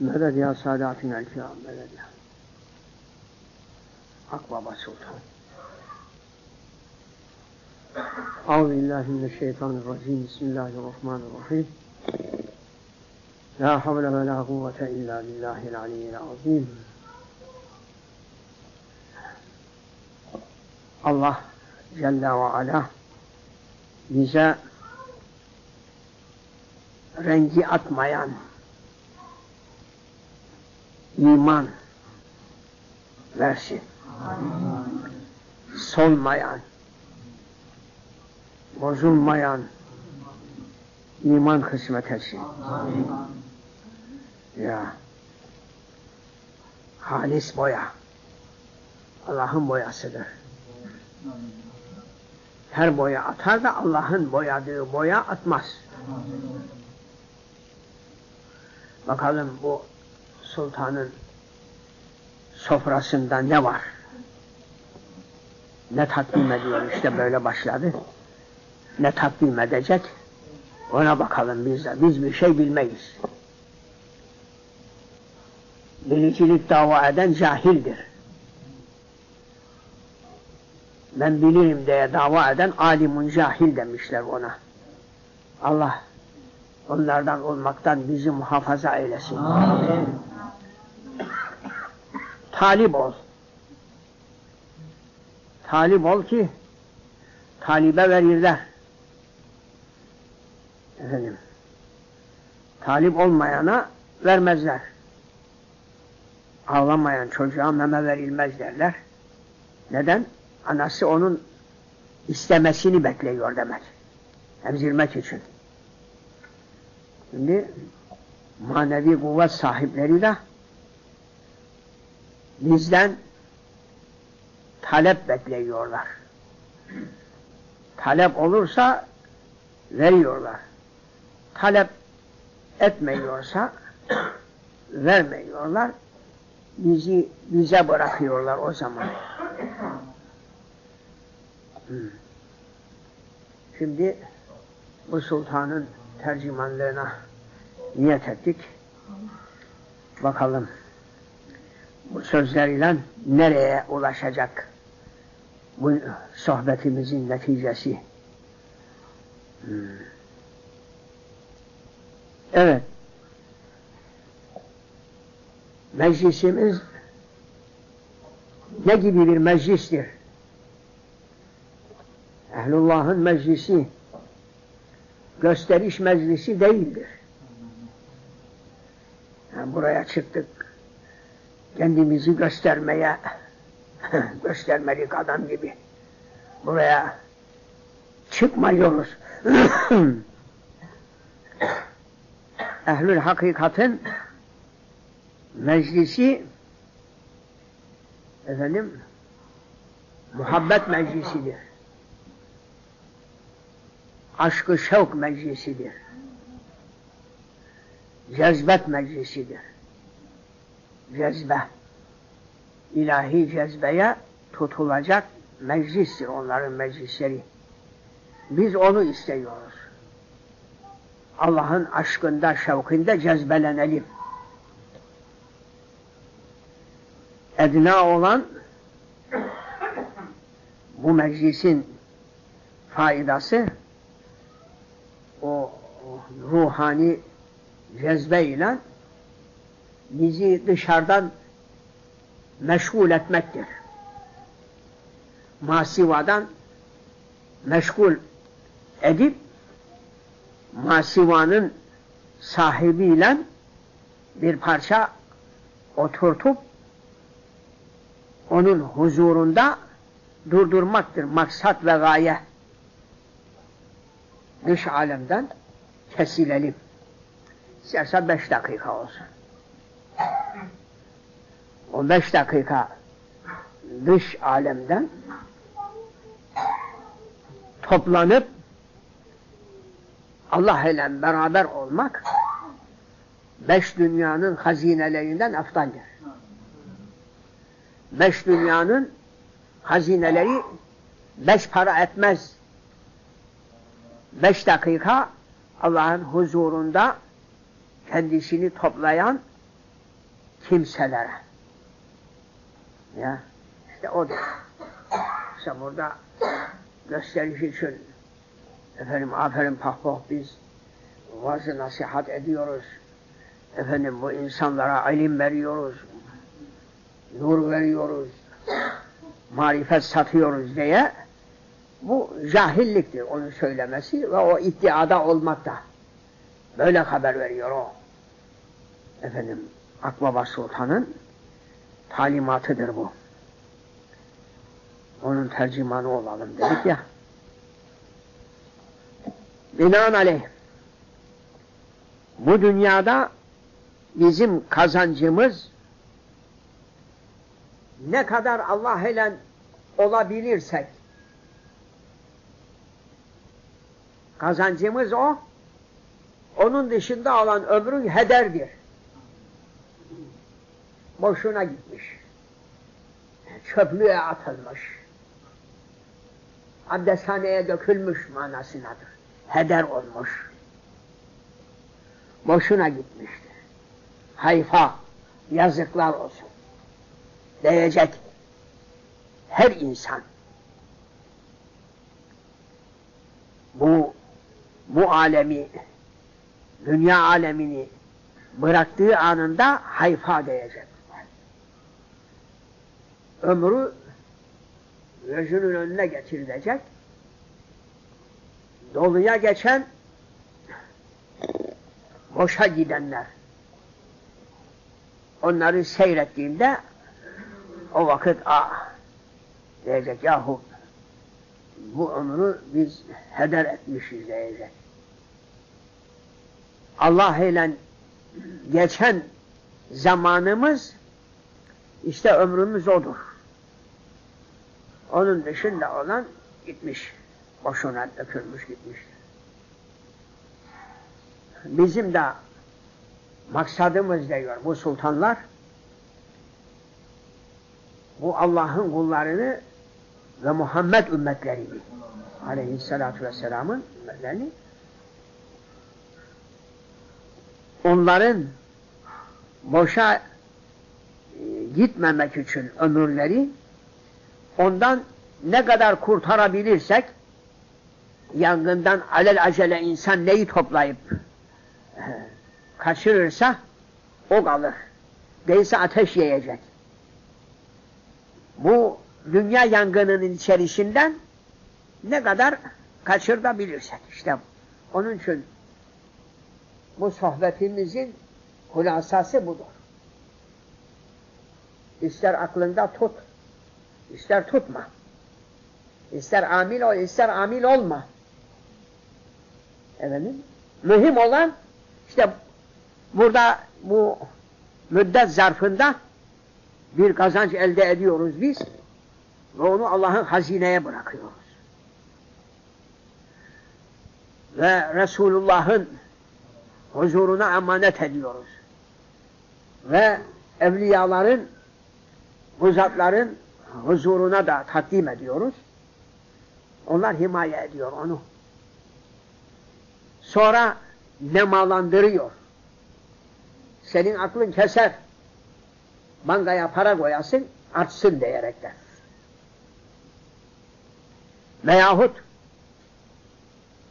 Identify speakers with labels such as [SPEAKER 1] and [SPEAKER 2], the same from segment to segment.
[SPEAKER 1] Medet ya Sadatün el Kiram, medet ya. Akbaba Sultan. Euzubillahimineşşeytanirracim. Bismillahirrahmanirrahim. La havle ve la kuvvete illa billahil aliyyil azim. Allah Celle ve Ala bize rengi atmayan iman versin. Solmayan, bozulmayan iman kısmet etsin. Ya halis boya Allah'ın boyasıdır. Her boya atar da Allah'ın boyadığı boya atmaz. Bakalım bu sultanın sofrasında ne var? Ne takdim ediyor işte böyle başladı. Ne takdim edecek? Ona bakalım biz de. Biz bir şey bilmeyiz. Bilicilik dava eden cahildir. Ben bilirim diye dava eden alimun cahil demişler ona. Allah onlardan olmaktan bizi muhafaza eylesin. Amin. Talip ol. Talip ol ki talibe verirler. Efendim. Talip olmayana vermezler. Ağlamayan çocuğa meme verilmez derler. Neden? Anası onun istemesini bekliyor demek. Emzirmek için. Şimdi manevi kuvvet sahipleri de bizden talep bekliyorlar. Talep olursa veriyorlar. Talep etmiyorsa vermiyorlar. Bizi bize bırakıyorlar o zaman. Şimdi bu sultanın tercümanlığına niyet ettik. Bakalım bu sözleriyle nereye ulaşacak bu sohbetimizin neticesi. Hmm. Evet. Meclisimiz ne gibi bir meclistir? Ehlullah'ın meclisi gösteriş meclisi değildir. Yani buraya çıktık kendimizi göstermeye göstermelik adam gibi buraya çıkmıyoruz. Ehlül hakikatin meclisi efendim muhabbet meclisidir. Aşkı şevk meclisidir. Cezbet meclisidir cezbe, ilahi cezbeye tutulacak meclistir onların meclisleri. Biz onu istiyoruz. Allah'ın aşkında, şevkinde cezbelenelim. Edna olan bu meclisin faydası o ruhani cezbe ile bizi dışarıdan meşgul etmektir. Masivadan meşgul edip masivanın sahibiyle bir parça oturtup onun huzurunda durdurmaktır maksat ve gaye. Dış alemden kesilelim. İsterse beş dakika olsun o beş dakika dış alemden toplanıp Allah ile beraber olmak beş dünyanın hazinelerinden eftaldir. Beş dünyanın hazineleri beş para etmez. Beş dakika Allah'ın huzurunda kendisini toplayan kimselere. Ya işte o işte burada gösteriş için efendim aferin pahpoh biz vaazı nasihat ediyoruz. Efendim bu insanlara ilim veriyoruz. Nur veriyoruz. Marifet satıyoruz diye bu cahilliktir onu söylemesi ve o iddiada olmakta. Böyle haber veriyor o. Efendim Akbaba Sultan'ın talimatıdır bu. Onun tercümanı olalım dedik ya. Binaenaleyh bu dünyada bizim kazancımız ne kadar Allah ile olabilirsek kazancımız o onun dışında olan ömrün hederdir. Boşuna gitmiş. Çöplüğe atılmış. Abdesthaneye dökülmüş manasındadır. Heder olmuş. Boşuna gitmiştir. Hayfa, yazıklar olsun. Diyecek her insan. Bu bu alemi dünya alemini bıraktığı anında hayfa diyecek. Ömrü gözünün önüne getirilecek. Doluya geçen boşa gidenler onları seyrettiğinde o vakit ah diyecek yahu bu ömrü biz heder etmişiz diyecek. Allah ile geçen zamanımız işte ömrümüz odur. Onun dışında olan gitmiş. Boşuna dökülmüş gitmiş. Bizim de maksadımız diyor bu sultanlar bu Allah'ın kullarını ve Muhammed ümmetlerini aleyhissalatu vesselamın ümmetlerini onların boşa e, gitmemek için ömürleri ondan ne kadar kurtarabilirsek yangından alel acele insan neyi toplayıp e, kaçırırsa o kalır. Değilse ateş yiyecek. Bu dünya yangınının içerisinden ne kadar kaçırabilirsek işte onun için bu sohbetimizin hulasası budur. İster aklında tut, ister tutma. İster amil ol, ister amil olma. Efendim? Mühim olan işte burada bu müddet zarfında bir kazanç elde ediyoruz biz ve onu Allah'ın hazineye bırakıyoruz. Ve Resulullah'ın huzuruna emanet ediyoruz. Ve evliyaların, huzatların huzuruna da takdim ediyoruz. Onlar himaye ediyor onu. Sonra nemalandırıyor. Senin aklın keser. Bankaya para koyasın, artsın diyerekten. Veyahut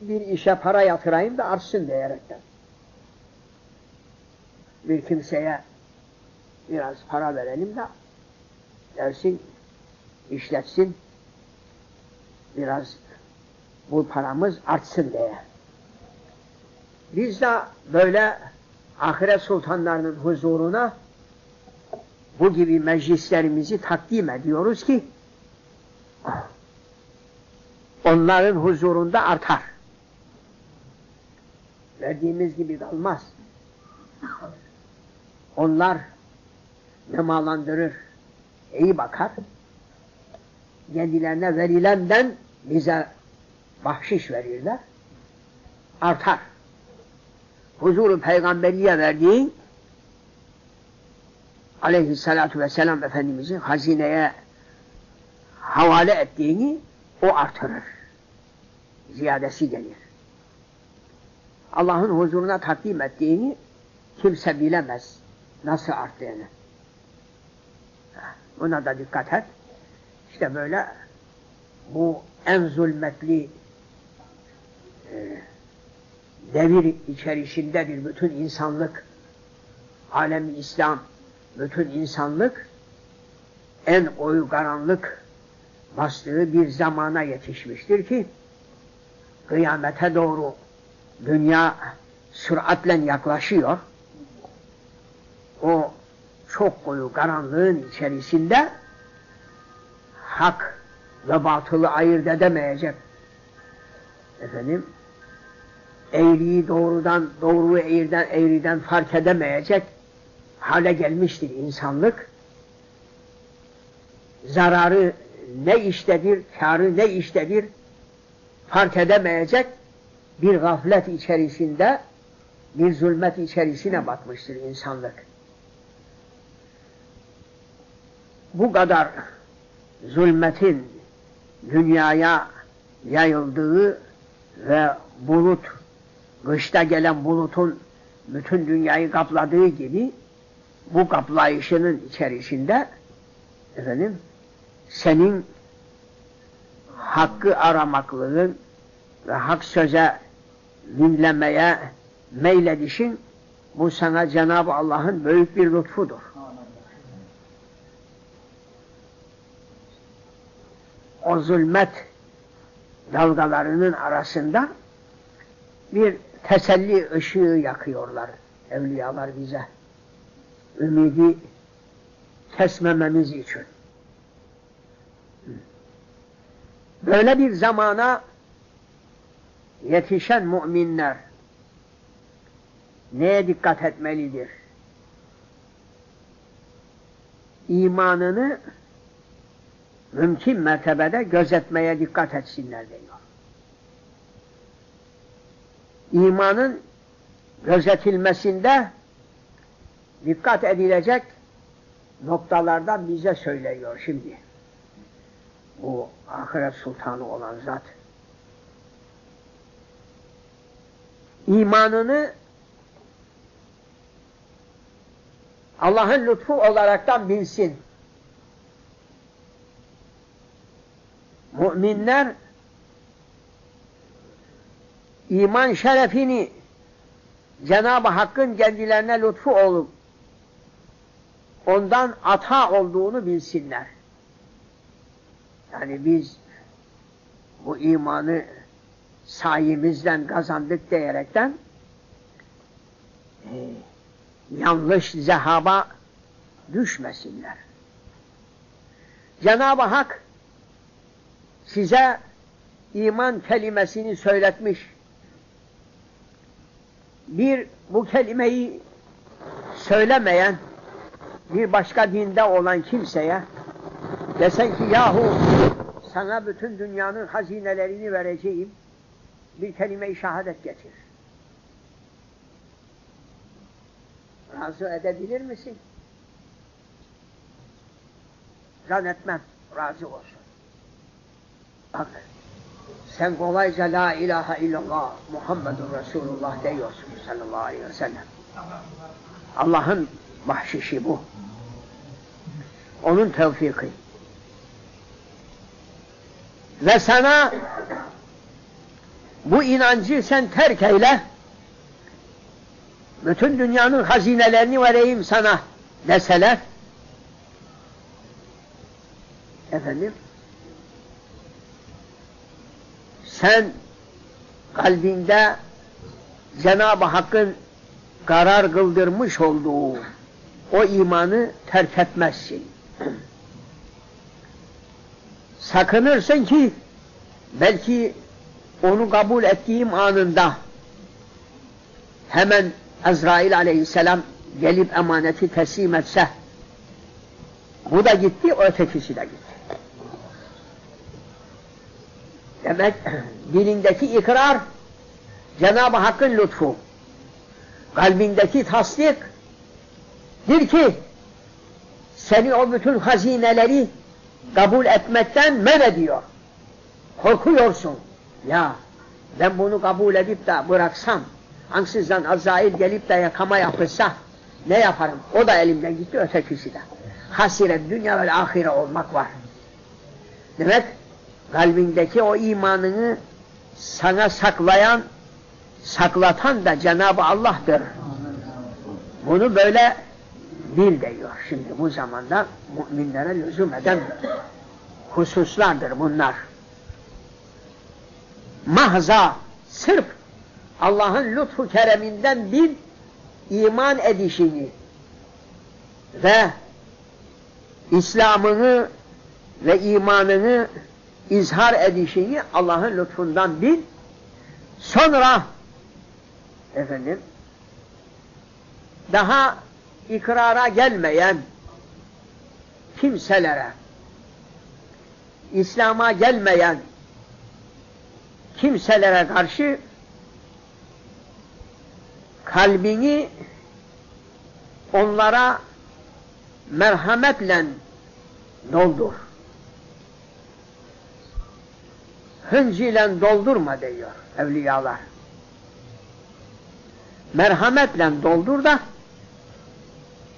[SPEAKER 1] bir işe para yatırayım da artsın diyerekten bir kimseye biraz para verelim de dersin, işletsin, biraz bu paramız artsın diye. Biz de böyle ahiret sultanlarının huzuruna bu gibi meclislerimizi takdim ediyoruz ki onların huzurunda artar. Verdiğimiz gibi kalmaz. Onlar nemalandırır, iyi bakar. Kendilerine verilenden bize bahşiş verirler. Artar. Huzuru peygamberiye verdiğin aleyhissalatu vesselam Efendimizin hazineye havale ettiğini o artırır. Ziyadesi gelir. Allah'ın huzuruna takdim ettiğini kimse bilemez nasıl arttığını. Buna da dikkat et. İşte böyle bu en zulmetli e, devir içerisindedir bütün insanlık. Alem İslam, bütün insanlık en koyu karanlık bastığı bir zamana yetişmiştir ki kıyamete doğru dünya süratle yaklaşıyor. O çok koyu karanlığın içerisinde hak ve batılı ayırt edemeyecek efendim eğriyi doğrudan doğruyu eğriden eğriden fark edemeyecek hale gelmiştir insanlık. Zararı ne iştedir, karı ne iştedir fark edemeyecek bir gaflet içerisinde bir zulmet içerisine batmıştır insanlık. Bu kadar zulmetin dünyaya yayıldığı ve bulut, kışta gelen bulutun bütün dünyayı kapladığı gibi bu kaplayışının içerisinde efendim senin hakkı aramaklığın ve hak söze dinlemeye meyledişin bu sana Cenab-ı Allah'ın büyük bir lütfudur. O zulmet dalgalarının arasında bir teselli ışığı yakıyorlar evliyalar bize. Ümidi kesmememiz için. Böyle bir zamana yetişen müminler neye dikkat etmelidir? İmanını mümkün mertebede gözetmeye dikkat etsinler diyor. İmanın gözetilmesinde dikkat edilecek noktalardan bize söylüyor şimdi. Bu ahiret sultanı olan zat. İmanını Allah'ın lütfu olaraktan bilsin. Müminler iman şerefini Cenab-ı Hakk'ın kendilerine lütfu olup ondan ata olduğunu bilsinler. Yani biz bu imanı sayemizden kazandık diyerekten e, yanlış zehaba düşmesinler. Cenab-ı Hak size iman kelimesini söyletmiş. Bir bu kelimeyi söylemeyen bir başka dinde olan kimseye desen ki yahu sana bütün dünyanın hazinelerini vereceğim bir kelime-i şehadet getir. Razı edebilir misin? Zannetmem. Razı olsun. Bak sen kolayca la ilahe illallah Muhammedun Resulullah diyorsun sallallahu aleyhi ve sellem. Allah'ın bahşişi bu. Onun tevfiki. Ve sana bu inancı sen terk eyle. Bütün dünyanın hazinelerini vereyim sana deseler. Efendim sen kalbinde Cenab-ı Hakk'ın karar kıldırmış olduğu o imanı terk etmezsin. Sakınırsın ki belki onu kabul ettiğim anında hemen Azrail aleyhisselam gelip emaneti teslim etse bu da gitti, ötekisi de gitti. Demek dilindeki ikrar Cenab-ı Hakk'ın lütfu. Kalbindeki tasdik dir ki seni o bütün hazineleri kabul etmekten men ediyor. Korkuyorsun. Ya ben bunu kabul edip de bıraksam ansızdan Azrail gelip de yakama yapılsa ne yaparım? O da elimden gitti ötekisi de. hasiret dünya ve ahire olmak var. Demek kalbindeki o imanını sana saklayan, saklatan da Cenab-ı Allah'tır. Bunu böyle bil diyor. Şimdi bu zamanda müminlere lüzum eden hususlardır bunlar. Mahza, sırf Allah'ın lütfu kereminden bir iman edişini ve İslam'ını ve imanını izhar edişini Allah'ın lütfundan bil. Sonra efendim daha ikrara gelmeyen kimselere İslam'a gelmeyen kimselere karşı kalbini onlara merhametle doldur. Hınciyle doldurma diyor evliyalar. Merhametle doldur da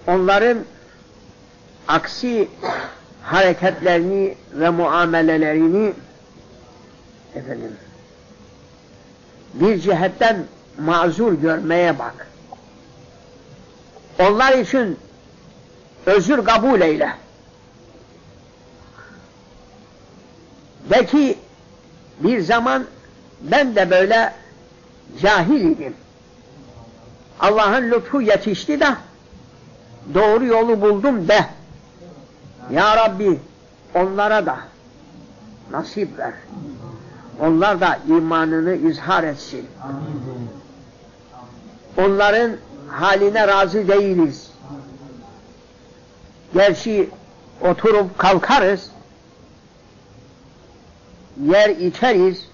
[SPEAKER 1] onların aksi hareketlerini ve muamelelerini efendim bir cihetten mazur görmeye bak. Onlar için özür kabul eyle. De ki bir zaman ben de böyle cahil idim. Allah'ın lütfu yetişti de doğru yolu buldum de. Ya Rabbi onlara da nasip ver. Onlar da imanını izhar etsin. Onların haline razı değiliz. Gerçi oturup kalkarız, yer içeriz,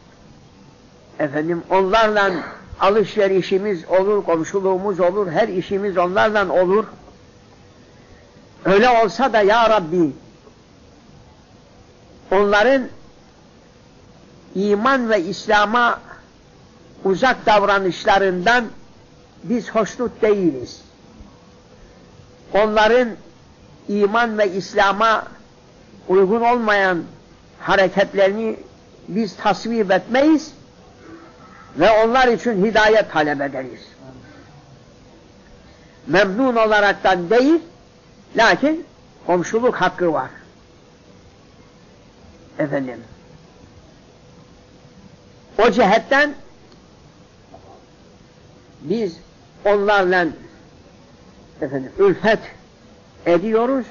[SPEAKER 1] efendim onlarla alışverişimiz olur, komşuluğumuz olur, her işimiz onlarla olur. Öyle olsa da ya Rabbi onların iman ve İslam'a uzak davranışlarından biz hoşnut değiliz. Onların iman ve İslam'a uygun olmayan hareketlerini biz tasvip etmeyiz ve onlar için hidayet talep ederiz. Memnun olaraktan değil, lakin komşuluk hakkı var. Efendim. O cihetten biz onlarla efendim ülfet ediyoruz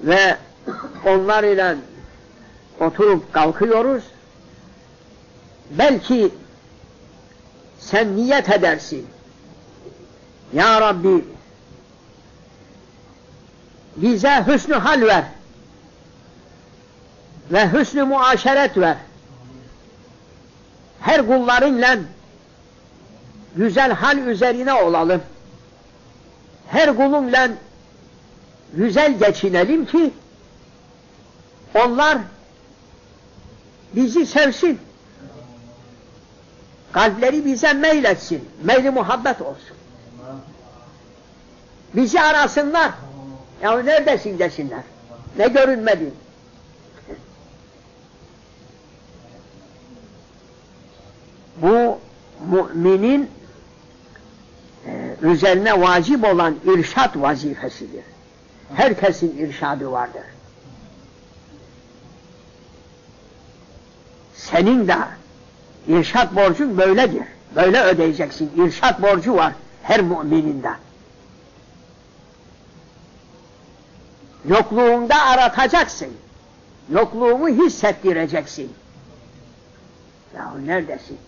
[SPEAKER 1] ve onlar ile oturup kalkıyoruz. Belki sen niyet edersin. Ya Rabbi bize hüsnü hal ver ve hüsnü muaşeret ver. Her kullarınla güzel hal üzerine olalım. Her kulunla güzel geçinelim ki onlar bizi sevsin. Kalpleri bize meyletsin. Meyli muhabbet olsun. Bizi arasınlar. Ya neredesin desinler. Ne görünmedin. Bu müminin e, üzerine vacip olan irşat vazifesidir. Herkesin irşadı vardır. Senin de irşat borcun böyledir. Böyle ödeyeceksin. İrşat borcu var her mümininde. Yokluğunda aratacaksın. Yokluğumu hissettireceksin. Ya neredesin?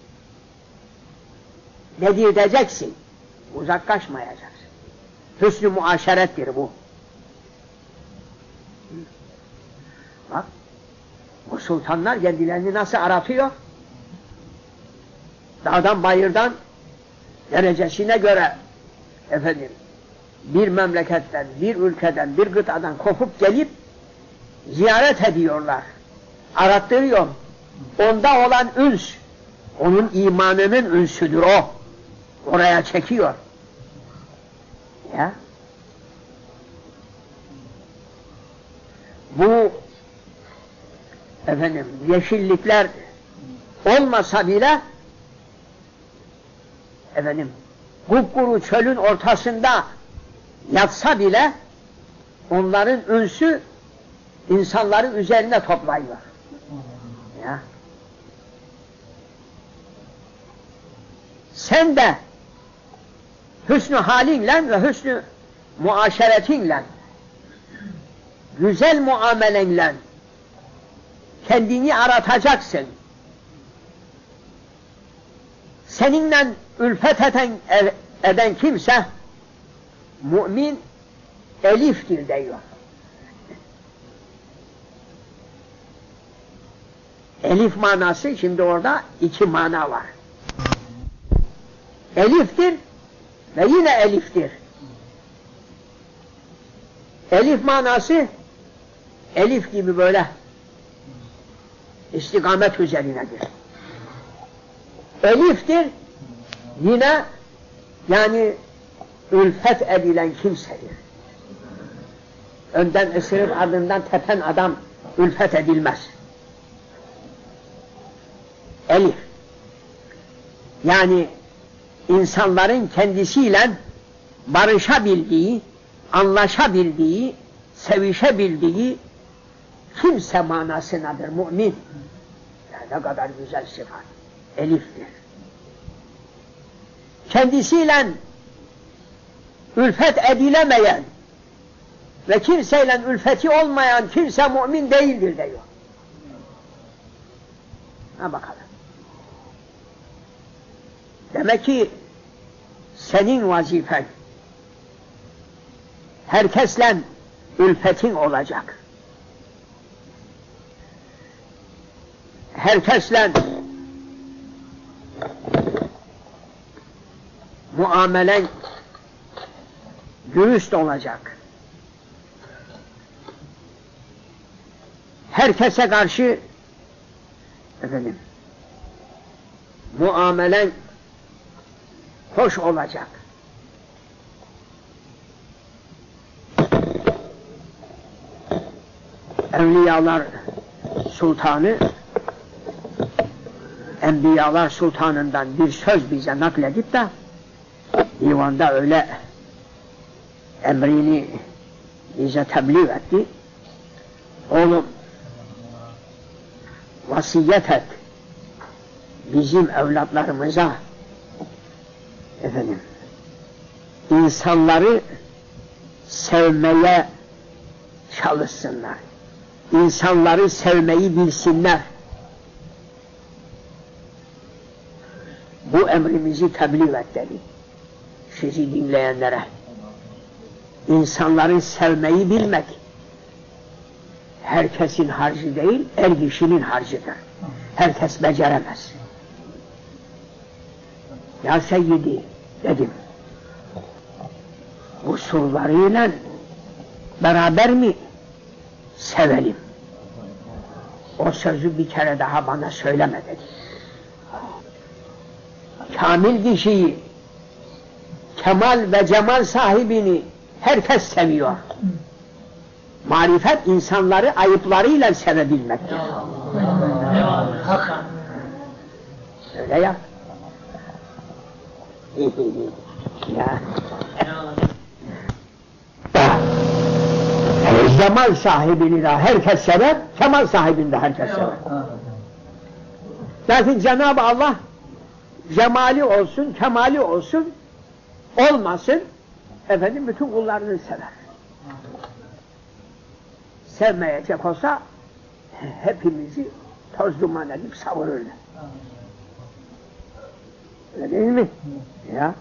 [SPEAKER 1] Dedirteceksin. Uzaklaşmayacaksın. Hüsnü muaşerettir bu. Bak, o sultanlar kendilerini nasıl aratıyor? Dağdan bayırdan derecesine göre efendim bir memleketten, bir ülkeden, bir gıtadan kopup gelip ziyaret ediyorlar. Arattırıyor. Onda olan üns, onun imanının ünsüdür o. Oraya çekiyor. Ya. Bu efendim yeşillikler olmasa bile efendim kupkuru çölün ortasında yatsa bile onların ünsü insanları üzerine toplayıyor. Ya. Sen de hüsnü halinle ve hüsnü muaşeretinle güzel muamelenle kendini aratacaksın. Seninle ülfet eden, eden kimse mümin eliftir diyor. Elif manası şimdi orada iki mana var. Eliftir ve yine eliftir. Elif manası elif gibi böyle istikamet üzerinedir. Eliftir yine yani ülfet edilen kimsedir. Önden ısırıp ardından tepen adam ülfet edilmez. Elif. Yani insanların kendisiyle barışabildiği, anlaşabildiği, sevişebildiği kimse manasınadır mümin. Ya ne kadar güzel sıfat. Eliftir. Kendisiyle ülfet edilemeyen ve kimseyle ülfeti olmayan kimse mümin değildir diyor. Ha bakalım. Demek ki senin vazifen herkesle ülfetin olacak. Herkesle muamelen dürüst olacak. Herkese karşı efendim muamelen hoş olacak. Evliyalar sultanı Enbiyalar sultanından bir söz bize nakledip de divanda öyle emrini bize tebliğ etti. Oğlum vasiyet et bizim evlatlarımıza efendim insanları sevmeye çalışsınlar. İnsanları sevmeyi bilsinler. Bu emrimizi tebliğ et dedi. Sizi dinleyenlere. İnsanları sevmeyi bilmek herkesin harcı değil, er kişinin harcıdır. Herkes beceremez. Ya seyyidi dedim. Bu surlarıyla beraber mi sevelim? O sözü bir kere daha bana söyleme dedi. Kamil kişiyi, kemal ve cemal sahibini herkes seviyor. Marifet insanları ayıplarıyla sevebilmektir. Öyle ya. ya. Cemal sahibini de herkes sever, kemal sahibini de herkes sever. Lakin Cenab-ı Allah cemali olsun, kemali olsun, olmasın, efendim bütün kullarını sever. Sevmeyecek olsa hepimizi toz duman edip savururlar. Öyle değil mi? Ya.